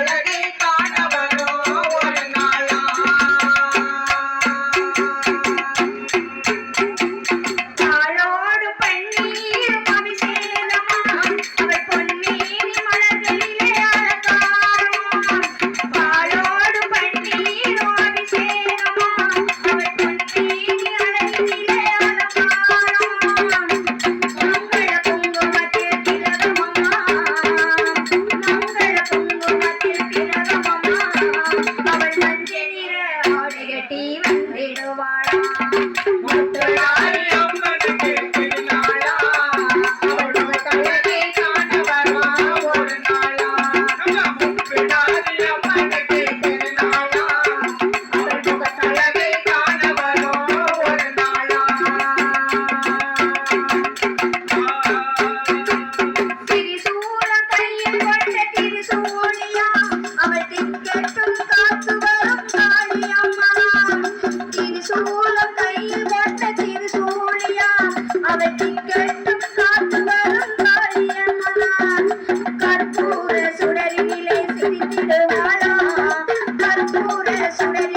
அழகே Thank you. சுடரினிலே சிரித்திடுவாளா. கற்பூர சுடர்